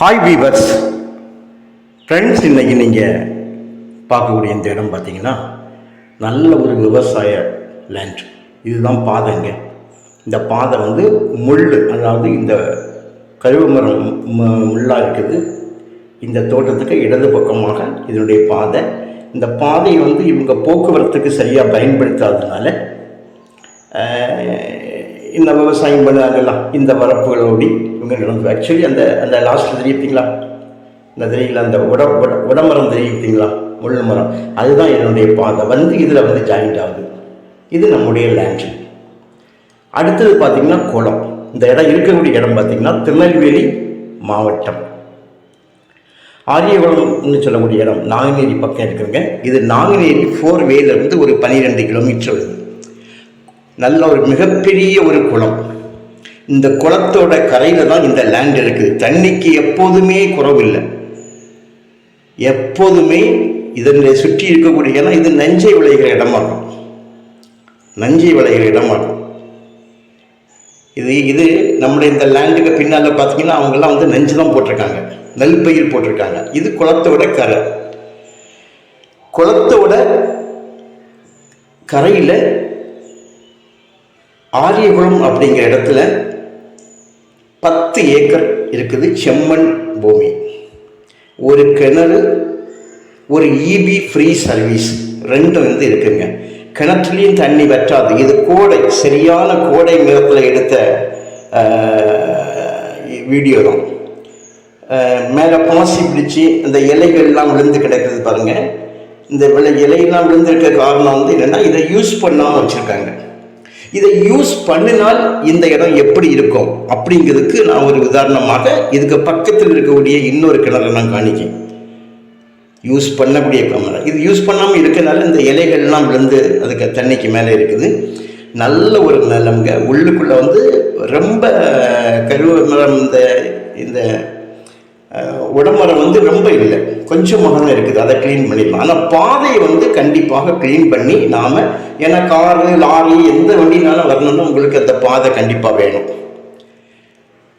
Hi viewers friends இன்னைக்கு நீங்கள் பார்க்கக்கூடிய இந்த இடம் பார்த்தீங்கன்னா நல்ல ஒரு விவசாய லேண்ட் இதுதான் பாதைங்க இந்த பாதை வந்து முள் அதாவது இந்த கருவு மரம் முள்ளாக இருக்குது. இந்த தோட்டத்துக்கு இடது பக்கமாக இதனுடைய பாதை. இந்த பாதையை வந்து இவங்க போக்குவரத்துக்கு சரியாக பயன்படுத்தாததுனால இந்த விவசாயம் பண்ணாங்கல்ல இந்த வரப்புகளோடி இவங்க நடந்து ஆக்சுவலி அந்த அந்த லாஸ்ட்டில் தெரியுங்களா இந்த தெரியல அந்த உட உட உடமரம் தெரியுங்களா முள் மரம். அதுதான் என்னுடைய பாதை. வந்து இதில் வந்து ஜாயிண்ட் ஆகுது. இது நம்முடைய லேண்ட் அடுத்தது பார்த்திங்கன்னா குளம். இந்த இடம் இருக்கக்கூடிய இடம் பார்த்திங்கன்னா திருநெல்வேலி மாவட்டம். ஆரியகுளம்னு சொல்லக்கூடிய இடம் நாங்குநேரி பக்கம் இருக்குங்க. இது நாங்குநேரி ஃபோர் வேலேருந்து ஒரு பன்னிரெண்டு கிலோமீட்டர் வருது நல்ல ஒரு மிகப்பெரிய ஒரு குளம். இந்த குளத்தோட கரையில் தான் இந்த லேண்ட் இருக்குது. தண்ணிக்கு எப்போதுமே குறவில்லை. எப்போதுமே இதனை சுற்றி இருக்கக்கூடிய ஏன்னா இது நஞ்சை விளைகிற இடமாகும். நஞ்சை விளைகிற இடமாகும். இது இது நம்முடைய இந்த லேண்டுக்கு பின்னால் பார்த்தீங்கன்னா அவங்கெல்லாம் வந்து நஞ்சு தான் போட்டிருக்காங்க. நெல் பயிர் போட்டிருக்காங்க. இது குளத்தோட கரை. குளத்தோட கரையில் ஆரியகுளம் அப்படிங்கிற இடத்துல பத்து ஏக்கர் இருக்குது செம்மண் பூமி. ஒரு கிணறு ஒரு இபி ஃப்ரீ சர்வீஸ் ரெண்டும் வந்து இருக்குங்க. கிணற்றுலேயும் தண்ணி வற்றாது. இது கோடை சரியான கோடை நேரத்தில் எடுத்த வீடியோ தான். மேலே பாசி பிடிச்சி அந்த இலைகள்லாம் விழுந்து கிடக்கிறது பாருங்கள் இந்த விலை இலையெல்லாம் விழுந்திருக்க காரணம் வந்து என்னென்னா இதை யூஸ் பண்ணாமல் வச்சுருக்காங்க. இதை யூஸ் பண்ணினால் இந்த இடம் எப்படி இருக்கும்? அப்படிங்கிறதுக்கு நான் ஒரு உதாரணமாக இதுக்கு பக்கத்தில் இருக்கக்கூடிய இன்னொரு கிணறு நான் காணிக்கேன் யூஸ் பண்ணக்கூடிய கமரை இது யூஸ் பண்ணாமல் இருக்கிறனால இந்த இலைகள்லாம் விழுந்து அதுக்கு தண்ணிக்கு மேலே இருக்குது. நல்ல ஒரு நிலம்ங்க. உள்ளுக்குள்ளே வந்து ரொம்ப கருவ மரம் இந்த இந்த அஹ், வந்து ரொம்ப இல்லை. கொஞ்சமாக தான் இருக்குது அதை க்ளீன் பண்ணிடலாம். ஆனால் பாதையை வந்து கண்டிப்பாக க்ளீன் பண்ணி நாம் ஏன்னா காரு லாரி எந்த வண்டினாலும் வரணும்னா உங்களுக்கு அந்த பாதை கண்டிப்பாக வேணும்.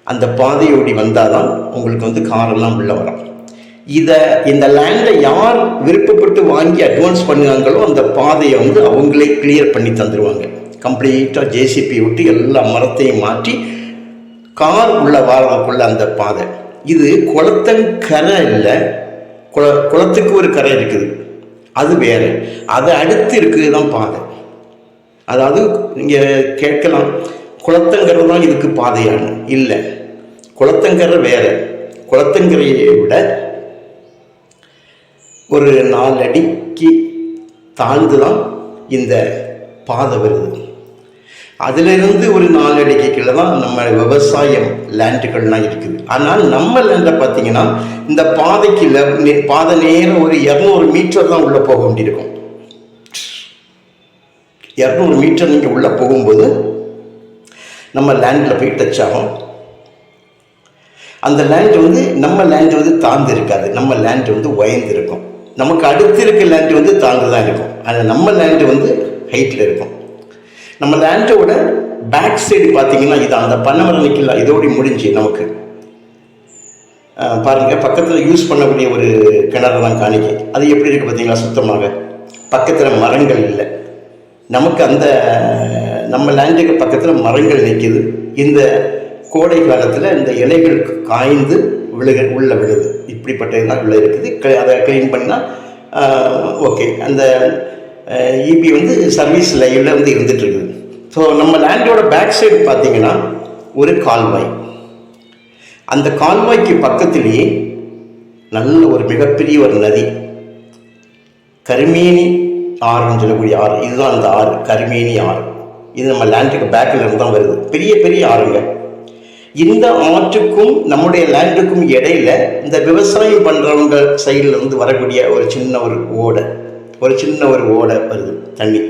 அந்த பாதையோடி வந்தால் தான் உங்களுக்கு வந்து காரெல்லாம் உள்ள வரும். இதை இந்த லேண்டை யார் விருப்பப்பட்டு வாங்கி அட்வான்ஸ் பண்ணுவாங்களோ அந்த பாதையை வந்து அவங்களே கிளியர் பண்ணி தந்துடுவாங்க கம்ப்ளீட்டாக ஜேசிபி விட்டு எல்லா மரத்தையும் மாற்றி கார் உள்ள வாரதுக்குள்ள அந்த பாதை. இது குளத்தங்கரை இல்லை குள குளத்துக்கு ஒரு கரை இருக்குது. அது வேற. அதை அடுத்து இருக்குது தான் பாதை. அதாவது நீங்கள் கேட்கலாம் குளத்தங்கரை தான் இதுக்கு பாதையானு. இல்லை. குளத்தங்கரை வேறு. குளத்தங்கரையை விட ஒரு நாலு அடிக்கு தாழ்ந்து தான் இந்த பாதை வருது. அதிலிருந்து ஒரு நாலடிக்கு கீழே தான் நம்ம விவசாயம் லேண்டுகள்லாம் இருக்குது. ஆனால் நம்ம லேண்டை பார்த்தீங்கன்னா இந்த பாதைக்கு பாதை நேரம் ஒரு இரநூறு மீட்டர் தான் உள்ளே போக வேண்டியிருக்கும். இரநூறு மீட்டர் நீங்கள் உள்ளே போகும்போது நம்ம லேண்டில் போய் டச் ஆகும். அந்த லேண்ட் வந்து நம்ம லேண்ட் வந்து தாழ்ந்து இருக்காது. நம்ம லேண்ட் வந்து உயர்ந்து இருக்கும். நமக்கு அடுத்து இருக்க லேண்ட் வந்து தாழ்ந்து தான் இருக்கும். ஆனால் நம்ம லேண்டு வந்து ஹைட்டில் இருக்கும். நம்ம லேண்டோட பேக் சைடு பார்த்தீங்கன்னா இது அந்த பன்னமரம் நிற்கல இதோடி முடிஞ்சு நமக்கு. பாருங்கள் பக்கத்தில் யூஸ் பண்ணக்கூடிய ஒரு கிணறு தான் காணிக்க. அது எப்படி இருக்குது பார்த்தீங்களா சுத்தமாக? பக்கத்தில் மரங்கள் இல்லை. நமக்கு அந்த நம்ம லேண்டுக்கு பக்கத்தில் மரங்கள் நிற்கிது இந்த கோடை காலத்தில் இந்த இலைகள் காய்ந்து விழுக உள்ள விழுது. இப்படிப்பட்டதுதான் உள்ள இருக்குது. அதை க்ளீன் பண்ணால் ஓகே அந்த இபி வந்து சர்வீஸ் லைவில் வந்து இருந்துகிட்ருக்குது ஸோ நம்ம லேண்டோட பேக் சைடு பார்த்தீங்கன்னா ஒரு கால்வாய். அந்த கால்வாய்க்கு பக்கத்திலேயே நல்ல ஒரு மிகப்பெரிய ஒரு நதி. கருமேனி ஆறுன்னு சொல்லக்கூடிய ஆறு. இதுதான் அந்த ஆறு கருமேனி ஆறு. இது நம்ம லேண்டுக்கு பேக்கில் இருந்து தான் வருது. பெரிய பெரிய ஆறுங்க. இந்த ஆற்றுக்கும் நம்முடைய லேண்டுக்கும் இடையில இந்த விவசாயம் பண்ணுறவங்க சைடில் இருந்து வரக்கூடிய ஒரு சின்ன ஒரு ஓடை. ஒரு சின்ன ஒரு ஓடை வருது தண்ணி.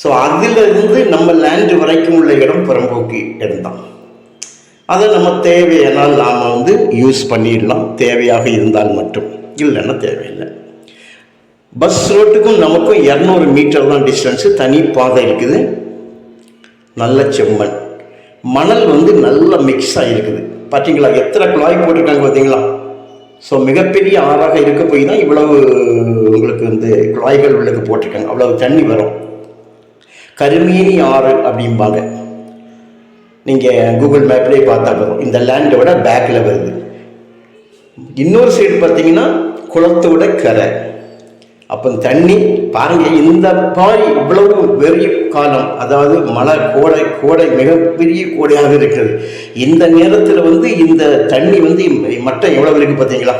ஸோ அதிலிருந்து நம்ம லேண்டு வரைக்கும் உள்ள இடம் புறம்போக்கு இடம் தான் அதை நம்ம தேவையானால் நாம் வந்து யூஸ் பண்ணிடலாம். தேவையாக இருந்தால் மட்டும். இல்லைன்னா தேவையில்லை. பஸ் ரோட்டுக்கும் நமக்கும் இரநூறு மீட்டர் தான் டிஸ்டன்ஸு தனி பாதை இருக்குது. நல்ல செம்மண். மணல் வந்து நல்லா மிக்ஸ் ஆகிருக்குது பார்த்தீங்களா எத்தனை குழாய் போட்டிருக்காங்க பார்த்தீங்களா ஸோ மிகப்பெரிய ஆறாக இருக்க போய் தான் இவ்வளவு உங்களுக்கு வந்து குழாய்கள் உள்ளது போட்டிருக்காங்க. அவ்வளவு தண்ணி வரும். கருமேனி ஆறு அப்படிம்பாங்க. நீங்கள் கூகுள் மேப்லேயே பார்த்தா வரும் இந்த விட பேக்கில் வருது. இன்னொரு சைடு பார்த்தீங்கன்னா குளத்தோட கரை. அப்போ தண்ணி பாருங்க இந்த பாய் இவ்வளவு வெறிய காலம் அதாவது மழை கோடை கோடை மிகப்பெரிய கோடையாக இருக்கிறது. இந்த நேரத்தில் வந்து இந்த தண்ணி வந்து மட்டம் எவ்வளவு இருக்குது பார்த்தீங்களா?